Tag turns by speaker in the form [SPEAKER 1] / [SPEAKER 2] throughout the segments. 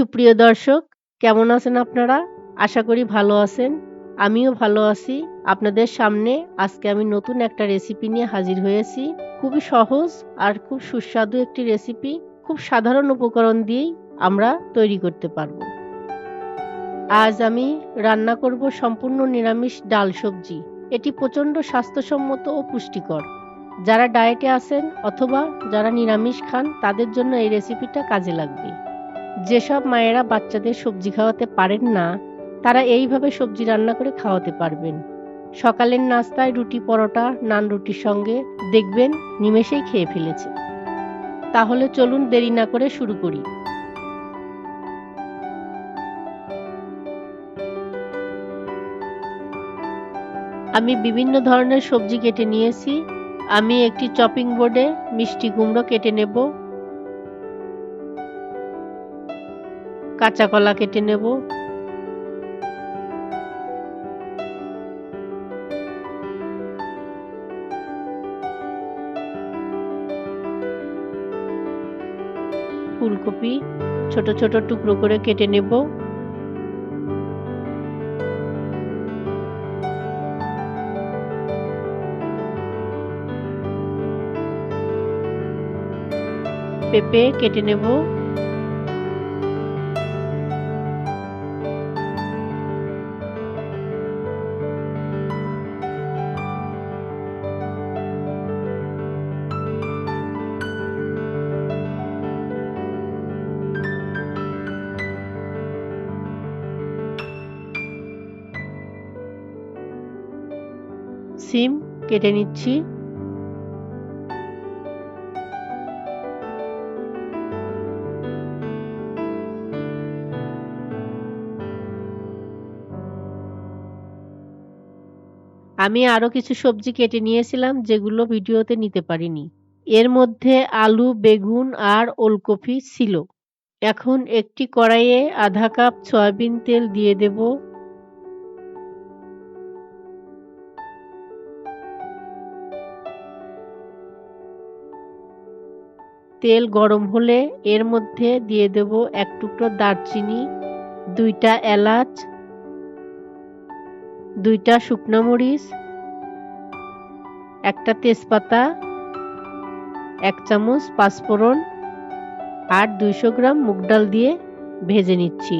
[SPEAKER 1] সুপ্রিয় দর্শক, কেমন আছেন আপনারা? আশা করি ভালো আছেন। আমিও ভালো আছি। আপনাদের সামনে আজকে আমি নতুন একটা রেসিপি নিয়ে হাজির হয়েছি। খুবই সহজ আর খুব সুস্বাদু একটি রেসিপি খুব সাধারণ উপকরণ দিয়েই আমরা তৈরি করতে পারব। আজ আমি রান্না করব সম্পূর্ণ নিরামিষ ডাল সবজি। এটি প্রচণ্ড স্বাস্থ্যসম্মত ও পুষ্টিকর। যারা ডায়েটে আছেন অথবা যারা নিরামিষ খান, তাদের জন্য এই রেসিপিটা কাজে লাগবে। যেসব মায়েরা বাচ্চাদের সবজি খাওয়াতে পারেন না, তারা এইভাবে সবজি রান্না করে খাওয়াতে পারবেন। সকালের নাস্তায় রুটি পরোটা, নান রুটির সঙ্গে দেখবেন নিমেষেই খেয়ে ফেলেছে। তাহলে চলুন দেরি না করে শুরু করি। আমি বিভিন্ন ধরনের সবজি কেটে নিয়েছি। আমি একটি চপিং বোর্ডে মিষ্টি কুমড়ো কেটে নেব। কাঁচা কলা কেটে নেব। ফুলকপি ছোট ছোট টুকরো করে কেটে নেব। পেঁপে কেটে নেব। সিম কেটে নিচ্ছি। আমি আরও কিছু সবজি কেটে নিয়েছিলাম, যেগুলো ভিডিওতে নিতে পারিনি। এর মধ্যে আলু, বেগুন আর ওলকপি ছিল। এখন একটি কড়াইয়ে আধা কাপ সয়াবিন তেল দিয়ে দেব। তেল গরম হলে এর মধ্যে দিয়ে দেব এক টুকরো দারচিনি, দুইটা এলাচ, দুইটা শুকনো মরিচ, একটা তেজপাতা, এক চামচ পাঁচফোড়ন আর দুইশো গ্রাম মুগ ডাল দিয়ে ভেজে নিচ্ছি।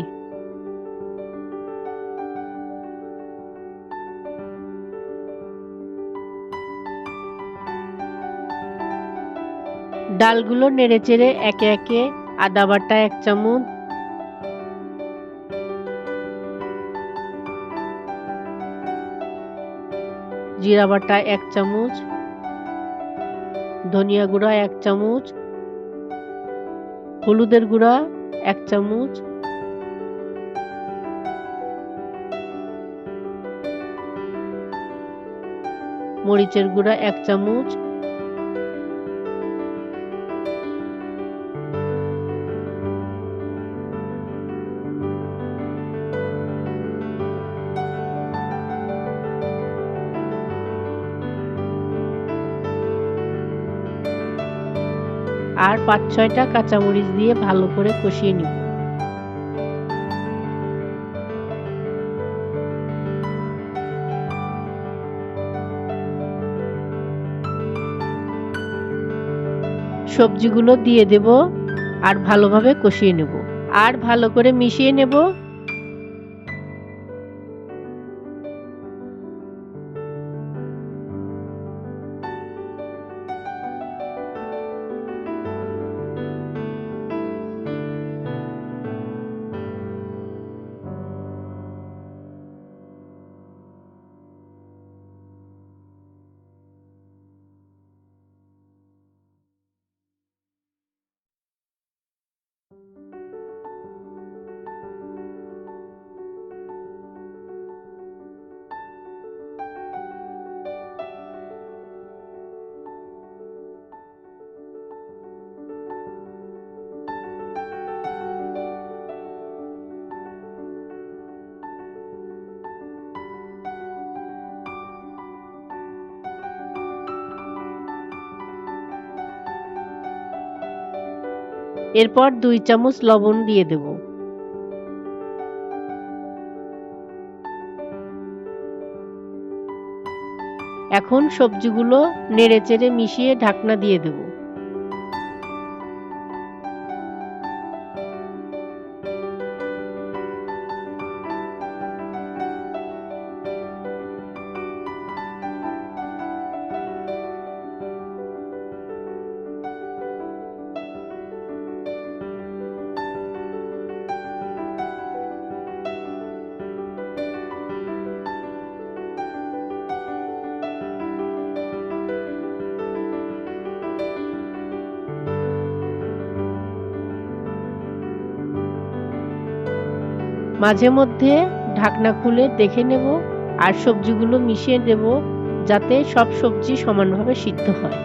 [SPEAKER 1] ডালগুলো নেড়ে চেড়ে একে একে আদা বাটা এক চামচ। জিরা বাটা এক চামচ। ধনিয়া গুঁড়া এক চামচ। হলুদের গুঁড়া এক চামচ। মরিচের গুঁড়া এক চামচ। আর পাঁচ ছয়টা কাঁচামরিচ দিয়ে ভালো করে কষিয়ে নিব। সবজিগুলো দিয়ে দেব আর ভালোভাবে কষিয়ে নেব। আর ভালো করে মিশিয়ে নেব এরপর দুই চামচ লবণ দিয়ে দেব। এখন সবজিগুলো নেড়েচেড়ে মিশিয়ে ঢাকনা দিয়ে দেবো। মাঝে মধ্যে ঢাকনা খুলে দেখে নেব আর সবজিগুলো মিশিয়ে দেব যাতে সব সবজি সমানভাবে সিদ্ধ হয়।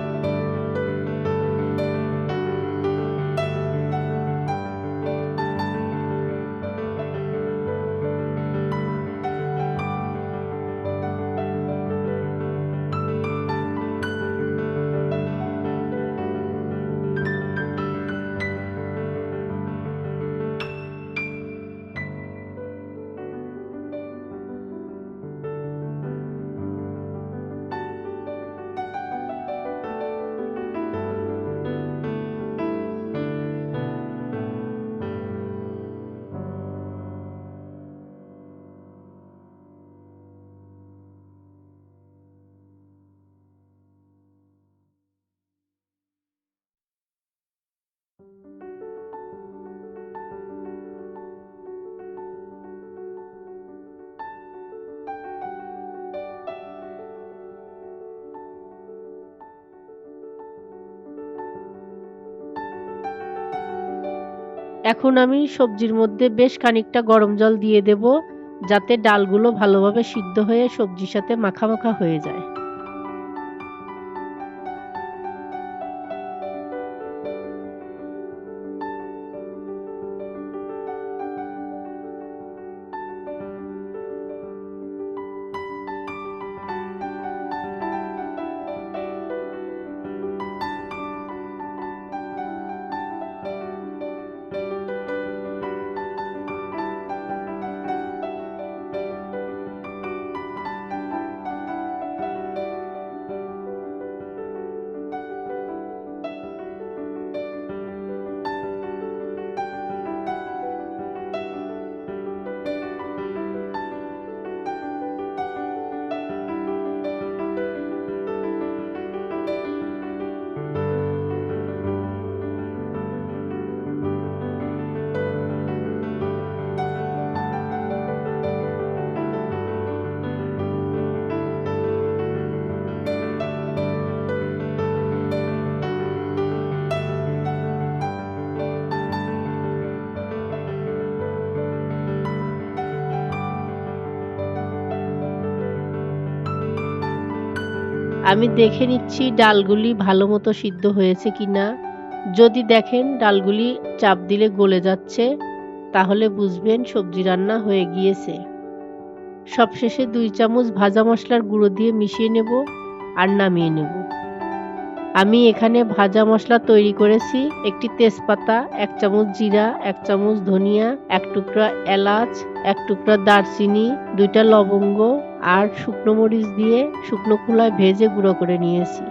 [SPEAKER 1] এখন আমি সবজির মধ্যে বেশ খানিকটা গরম জল দিয়ে দেব, যাতে ডালগুলো ভালোভাবে সিদ্ধ হয়ে সবজির সাথে মাখামাখা মাখা হয়ে যায়। আমি দেখে নিচ্ছি ডালগুলি ভালো মতো সিদ্ধ হয়েছে কি না যদি দেখেন ডালগুলি চাপ দিলে গলে যাচ্ছে, তাহলে বুঝবেন সবজি রান্না হয়ে গিয়েছে। সবশেষে দুই চামচ ভাজা মশলার গুঁড়ো দিয়ে মিশিয়ে নেব আর নামিয়ে নেব। আমি এখানে ভাজা মশলা তৈরি করেছি, একটি তেজপাতা, এক চামচ জিরা, এক চামচ ধনিয়া, এক টুকরা এলাচ, এক টুকরা দারচিনি, দুইটা লবঙ্গ আর শুকনো মরিচ দিয়ে শুকনো খোলায় ভেজে গুঁড়ো করে নিয়েছি।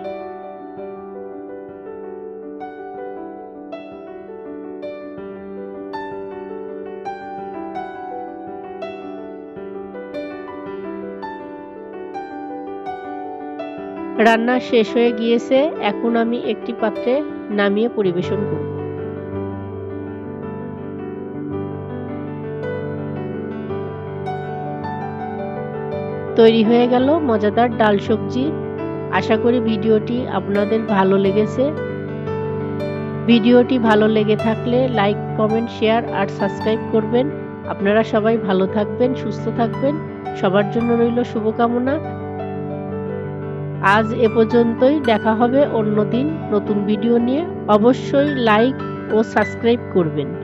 [SPEAKER 1] রান্না শেষ হয়ে গিয়েছে, এখন আমি একটি পাত্রে নামিয়ে পরিবেশন করব। তৈরি হয়ে গেল মজাদার ডাল সবজি। আশা করি ভিডিওটি আপনাদের ভালো লেগেছে। ভিডিওটি ভালো লেগে থাকলে লাইক, কমেন্ট, শেয়ার আর সাবস্ক্রাইব করবেন। আপনারা সবাই ভালো থাকবেন, সুস্থ থাকবেন। সবার জন্য রইল শুভকামনা। আজ এ পর্যন্তই দেখা হবে অন্য দিন নতুন ভিডিও নিয়ে। অবশ্যই লাইক ও সাবস্ক্রাইব করবেন।